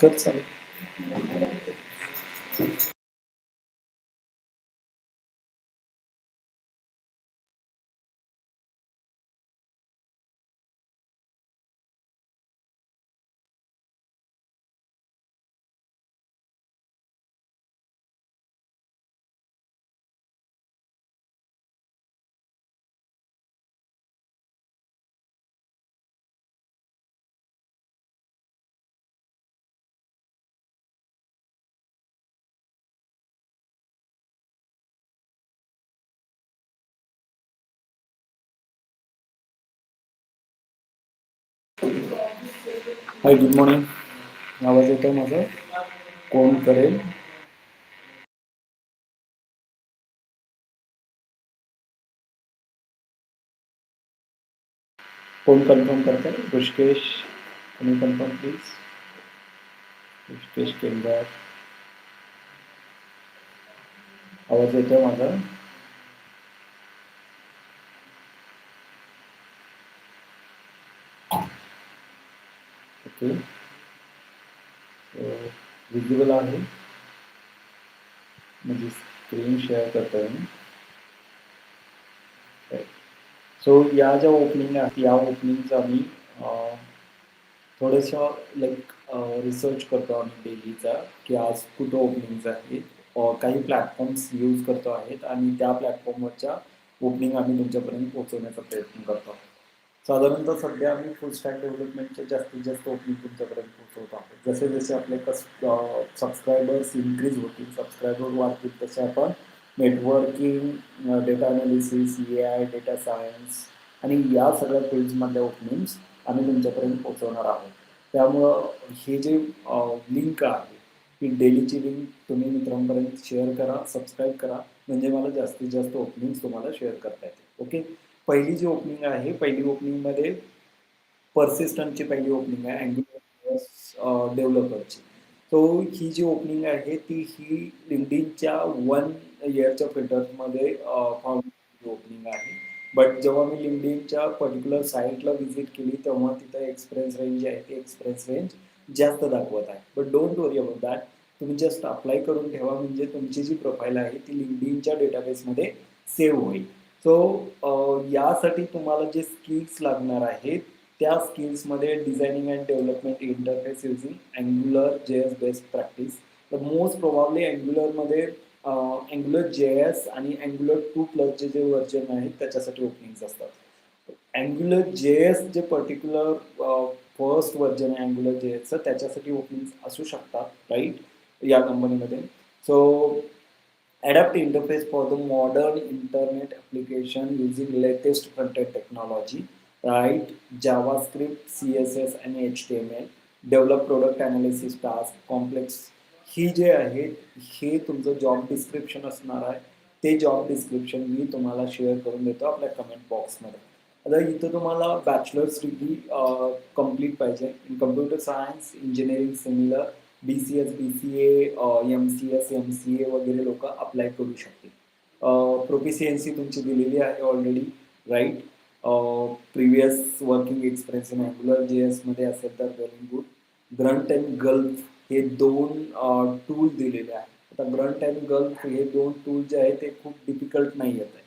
कर चालेल हाय good morning आवाज येतो माझा? कोण करेल? कोण कन्फर्म करताय? ऋषकेश. तुम्ही कन्फर्म प्लीज ऋषकेश केंद्र आवाज येतो माझा? ओके विजिबल आहे. म्हणजे स्क्रीन शेअर करतोय मी. सो या ज्या ओपनिंग आहेत या ओपनिंगचा आम्ही थोडंसं लाईक रिसर्च करतो आम्ही डेलीचा की आज कुठं ओपनिंग्स आहेत. काही प्लॅटफॉर्म्स यूज करतो आहेत आणि त्या प्लॅटफॉर्मवरच्या ओपनिंग आम्ही तुमच्यापर्यंत पोहोचवण्याचा प्रयत्न करतो आहोत. साधारणतः सध्या आम्ही फुल स्टॅक डेव्हलपमेंटचे जास्तीत जास्त ओपनिंग तुमच्यापर्यंत पोहोचवत आहोत. जसे जसे आपले कस सबस्क्रायबर्स इन्क्रीज होतील सबस्क्रायबर वाढतील तसे आपण networking data analysis A I data science आणि या सगळ्या फील्ड्समधल्या ओपनिंग्स आम्ही तुमच्यापर्यंत पोहोचवणार आहोत. त्यामुळं हे जे लिंक आहे ही डेलीची लिंक तुम्ही मित्रांपर्यंत शेअर करा सबस्क्राईब करा. म्हणजे मला जास्तीत जास्त ओपनिंग्स तुम्हाला शेअर करता येते ओके पहिली जी ओपनिंग आहे पहिली ओपनिंगमध्ये पर्सिस्टंटची पहिली ओपनिंग आहे अँग्युलर डेव्हलपरची तो ही जी ओपनिंग आहे ती ही लिंकडिनच्या वन इयरच्या फिल्टरमध्ये ओपनिंग आहे. बट जेव्हा मी लिंकडिनच्या पर्टिक्युलर साईटला व्हिजिट केली तेव्हा तिथं एक्सप्रेस रेंज जी आहे. ती एक्सप्रेस रेंज जास्त दाखवत आहे. But don't worry about that तुम्ही जस्ट अप्लाय करून ठेवा. म्हणजे तुमची जी प्रोफाईल आहे ती लिंकडिनच्या डेटाबेसमध्ये सेव्ह होईल. सो यासाठी तुम्हाला जे स्किल्स लागणार आहेत त्या स्किल्समध्ये designing and development interface using Angular J S best practice तर मोस्ट प्रोबाबली अँग्युलरमध्ये अँग्युलर जे एस आणि अँग्युलर टू प्लसचे जे व्हर्जन आहेत त्याच्यासाठी ओपनिंग्स असतात. अँग्युलर जे एस जे पर्टिक्युलर फर्स्ट व्हर्जन आहे अँग्युलर जे एसचं त्याच्यासाठी ओपनिंग्स असू शकतात राईट या कंपनीमध्ये so adapt interface for the modern internet application using latest front-end technology right javascript css and html develop product analysis task complex ही जे आहे हे तुमचं जॉब डिस्क्रिप्शन असणार आहे ते जॉब डिस्क्रिप्शन मी तुम्हाला शेअर करून देतो आपल्या कमेंट बॉक्समध्ये आता इथं तुम्हाला बॅचलर्स डिग्री कंप्लीट पाहिजे in computer science engineering similar B C S B C M C S M C A वगैरे लोक अप्लाय करू शकतील. प्रोफिशियन्सी तुमची दिलेली आहे already right previous working experience in Angular J एसमध्ये असेल तर very good Grunt and Gulp हे दोन टूल दिलेले आहेत. आता ग्रंट अँड गल्फ हे दोन टूल जे आहेत ते खूप डिफिकल्ट नाही येत आहे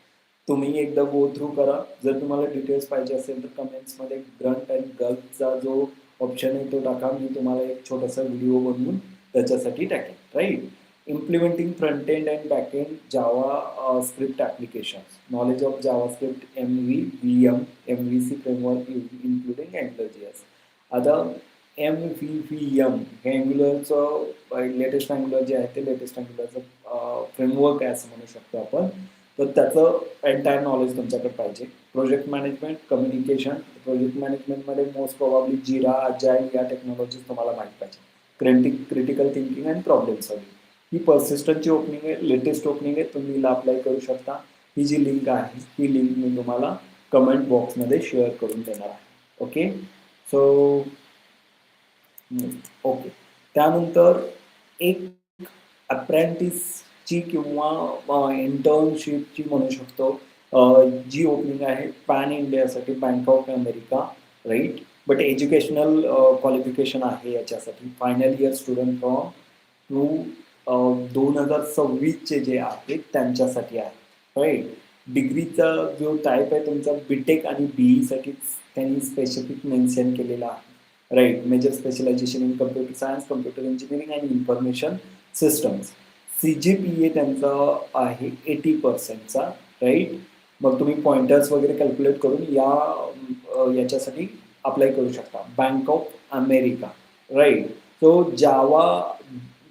तुम्ही एकदा गो थ्रू करा. जर तुम्हाला डिटेल्स पाहिजे असेल तर कमेंट्समध्ये ग्रंट अँड गल्फचा जो ऑप्शन आहे तो टाका. मी तुम्हाला एक छोटासा व्हिडिओ बनवून त्याच्यासाठी टाकेन right implementing front end and back end JavaScript application knowledge of JavaScript M V V M M V C framework including Angular S आता एम व्ही व्ही एम हे अँग्युलरचं लेटेस्ट अँग्युलर जे आहे ते लेटेस्ट अँग्युलरचं फ्रेमवर्क आहे असं म्हणू शकतो आपण. तर त्याचं एंटायर नॉलेज तुमच्याकडे पाहिजे. प्रोजेक्ट मॅनेजमेंट कम्युनिकेशन प्रोजेक्ट मॅनेजमेंटमध्ये मोस्ट प्रॉब्ली जिरा अजाईल या टेक्नॉलॉजीज तुम्हाला माहीत पाहिजे. Critic critical thinking and problem solving ही पर्सिस्टंटची ओपनिंग आहे लेटेस्ट ओपनिंग आहे तुम्ही हिला अप्लाय करू शकता. ही जी लिंक आहे ही लिंक मी तुम्हाला कमेंट बॉक्समध्ये शेअर करून देणार आहे. ओके सो ओके त्यानंतर एक अप्रेंटिसची किंवा इंटर्नशिपची म्हणू शकतो. जी ओपनिंग आहे पॅन इंडियासाठी Bank of America right but educational qualification आहे याच्यासाठी. Final year student from two दोन हजार सव्वीसचे जे आहेत त्यांच्यासाठी आहे राईट डिग्रीचा जो टाईप आहे तुमचा बीटेक आणि बीईसाठीच त्यांनी स्पेसिफिक मेन्शन केलेला आहे right major specialization in computer science computer engineering and information systems C G P A त्यांचा आहे एटी पर्सेंटचा राईट मग तुम्ही पॉइंटर्स वगैरे कॅल्क्युलेट करून या याच्यासाठी अप्लाय करू शकता. Bank of America right so Java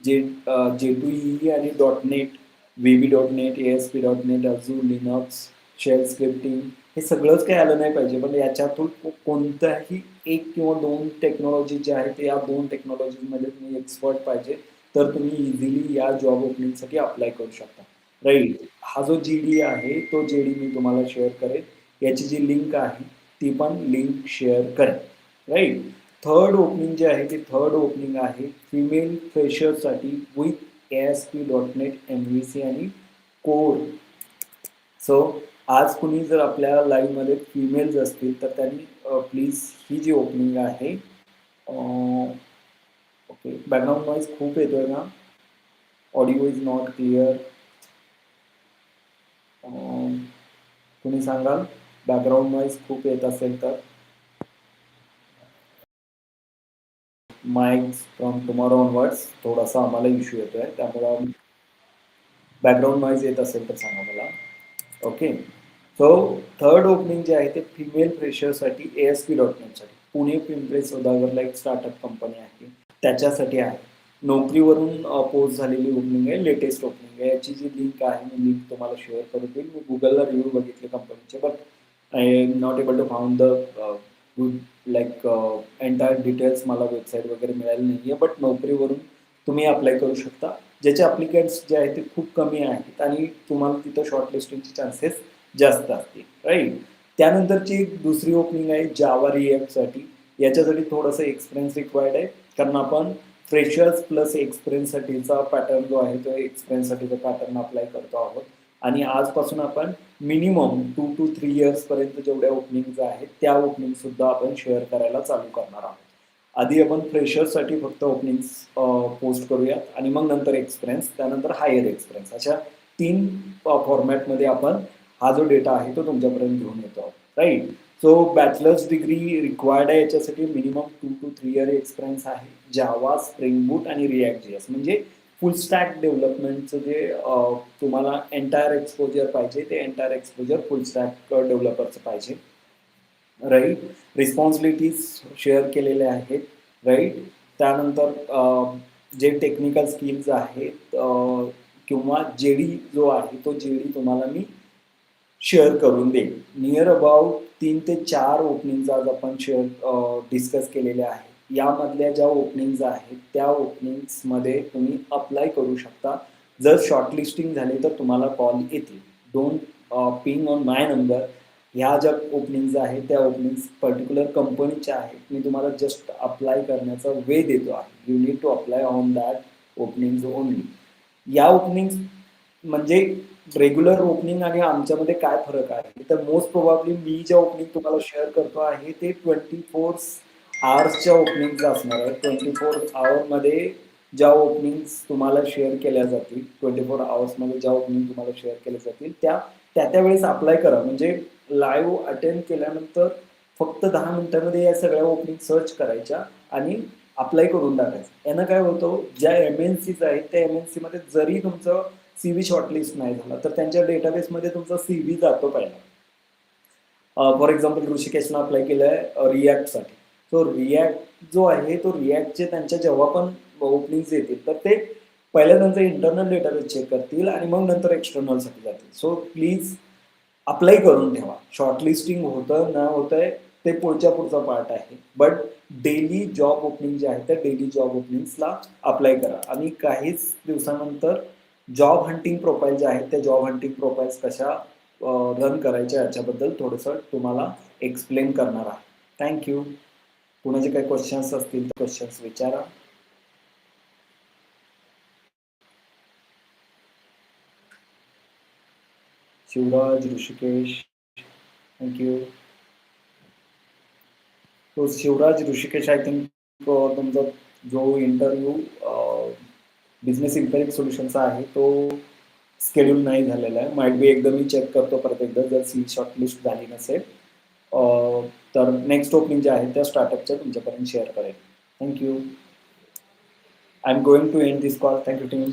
J J two E आणि. Dot net V B dot net A S P dot net अजून लिनक्स शेअर स्क्रिप्टिंग हे सगळंच काही आलं नाही पाहिजे. पण याच्यातून कोणत्याही एक किंवा दोन टेक्नॉलॉजी जे आहेत या दोन टेक्नॉलॉजीमध्ये तुम्ही एक्सपर्ट पाहिजे तर तुम्ही इझिली या जॉब ओपनिंगसाठी अप्लाय करू शकता. राईट हा जो जी डी आहे तो जे डी मी तुम्हाला शेअर करेन. याची जी लिंक आहे ती पण लिंक शेअर करेन. राईट थर्ड ओपनिंग जे आहे ते थर्ड ओपनिंग आहे. Female फ्रेशरसाठी with A S P dot net M V C आणि कोर सो आज कुणी जर आपल्या लाईव्हमध्ये फिमेल्स असतील तर त्यांनी प्लीज ही जी ओपनिंग आहे ओके बॅकग्राऊंड नॉईज खूप येतोय ना? ऑडिओ इज नॉट क्लिअर तुम्ही सांगाल? बॅकग्राऊंड नॉईज खूप येत असेल तर. माइक्स फ्रॉम टुमॉरो ऑनवर्ड्स थोडासा आम्हाला इश्यू येतोय. त्यामुळं बॅकग्राऊंड नॉईज येत असेल तर सांगा मला. ओके सो थर्ड ओपनिंग जे आहे ते फिमेल फ्रेशरसाठी ए एस पी डॉट नेटसाठी पुणे पिंपळे सौदागरला एक स्टार्टअप कंपनी आहे. त्याच्यासाठी आहे. नोकरीवरून पोस्ट झालेली ओपनिंग आहे लेटेस्ट ओपनिंग याची जी लिंक आहे मी लिंक तुम्हाला शेअर करू देईल मी गुगलला रिव्ह्यू बघितले कंपनीचे but I am not able to found the good like entire details मला वेबसाईट वगैरे मिळाली नाही आहे बट नोकरीवरून तुम्ही अप्लाय करू शकता. ज्याचे अप्लिकेंट्स जे आहेत ते खूप कमी आहेत आणि तुम्हाला तिथं शॉर्टलिस्टिंगचे चान्सेस जास्त असतील राईट त्यानंतरची एक दुसरी ओपनिंग आहे जावा रिएक्टसाठी याच्यासाठी थोडंसं एक्सपिरियन्स रिक्वायर्ड आहे कारण आपण फ्रेशर्स प्लस एक्सपिरियन्ससाठीचा पॅटर्न जो आहे तो एक्सपिरियन्ससाठीचा पॅटर्न अप्लाय करतो आहोत. आणि आजपासून आपण मिनिमम टू टू थ्री इयर्सपर्यंत जेवढ्या ओपनिंग्ज आहेत त्या ओपनिंग सुद्धा आपण शेअर करायला चालू करणार आहोत. आधी आपण फ्रेशर्ससाठी फक्त ओपनिंग्स पोस्ट करूयात. आणि मग नंतर एक्सपिरियन्स त्यानंतर हायर एक्सपिरियन्स अशा तीन फॉर्मॅटमध्ये आपण हा जो डेटा आहे तो तुमच्यापर्यंत घेऊन येतो आहोत. Right so bachelors degree required आहे याच्यासाठी minimum two two three year experience आहे. जावा स्प्रिंग बूट आणि रिॲक्ट जीएस म्हणजे फुल स्टॅक डेव्हलपमेंटचं जे तुम्हाला एंटायर एक्सपोजर पाहिजे ते एंटायर एक्सपोजर फुल स्टॅक डेव्हलपरचं पाहिजे. राईट रिस्पॉन्सिबिलिटीज शेअर केलेल्या आहेत. राईट त्यानंतर जे टेक्निकल स्किल्स आहेत किंवा जे डी जो आहे तो जे डी तुम्हाला मी शेअर करून देईल. नियर अबाउट तीन ते चार ओपनिंग्ज आज आपण शेअर डिस्कस केलेल्या आहेत. यामधल्या ज्या ओपनिंग्ज आहेत त्या ओपनिंग्समध्ये तुम्ही अप्लाय करू शकता. जर शॉर्टलिस्टिंग झाली तर तुम्हाला कॉल येतील. Don't ping on my number ह्या ज्या ओपनिंग्ज आहेत त्या ओपनिंग्स पर्टिक्युलर कंपनीच्या आहेत. मी तुम्हाला जस्ट अप्लाय करण्याचा वे देतो आहे. You need to apply on that openings only या ओपनिंग्स म्हणजे रेग्युलर ओपनिंग आणि आमच्यामध्ये काय फरक आहे? तर मोस्ट प्रोबॅबली मी ज्या ओपनिंग तुम्हाला शेअर करतो आहे ते ट्वेंटी फोर आवर्सच्या ओपनिंगचं असणार आहे ट्वेंटी फोर आवरमध्ये ज्या ओपनिंग्स तुम्हाला शेअर केल्या जातील ट्वेंटी फोर आवर्समध्ये ज्या ओपनिंग तुम्हाला शेअर केल्या जातील त्या त्या त्यावेळेस अप्लाय करा. म्हणजे लाईव्ह अटेंड केल्यानंतर फक्त दहा मिनिटांमध्ये या सगळ्या ओपनिंग सर्च करायच्या आणि अप्लाय करून टाकायचं. यानं काय होतं ज्या एम एन सीज आहेत त्या एम एन सीमध्ये जरी तुमचं सी व्ही शॉर्टलिस्ट नाही झाला तर त्यांच्या डेटाबेसमध्ये तुमचा सी व्ही जातो पहिला. फॉर एक्झाम्पल ऋषिकेशनं अप्लाय केलं आहे रिॲक्टसाठी सो रिॲक्ट जो आहे तो रिॲक्टचे त्यांच्या जेव्हा पण ओपनिंग्स येतील तर ते पहिल्या त्यांचा इंटरनल डेटाबेस चेक करतील आणि मग नंतर एक्सटर्नलसाठी जातील. सो प्लीज अप्लाय करून ठेवा. शॉर्टलिस्टिंग होतं न होतंय ते पुढच्या पुढचा पार्ट आहे. बट डेली जॉब ओपनिंग जे आहे त्या डेली जॉब ओपनिंग्सला अप्लाय करा. आणि काहीच दिवसानंतर जॉब हंटिंग प्रोफाईल जे आहेत त्या जॉब हंटिंग प्रोफाईल्स कशा रन करायच्या याच्याबद्दल थोडंसं तुम्हाला एक्सप्लेन करणार आहे थँक्यू कुणाचे काही क्वेश्चन्स असतील तर क्वेश्चन्स विचारा. शिवराज ऋषिकेश थँक्यू तो शिवराज ऋषिकेश आय थिंक तुमचा जो इंटरव्ह्यू बिझनेस इम्पॅक्ट सोल्युशनचा आहे तो स्केड्यूल नाही झालेला आहे. माइट बी एकदा मी चेक करतो परत एकदा जर सी शॉर्टलिस्ट झाली नसेल तर नेक्स्ट ओपनिंग जे आहे त्या स्टार्टअपच्या तुमच्यापर्यंत शेअर करेल. Thank you I am going to end this call thank you team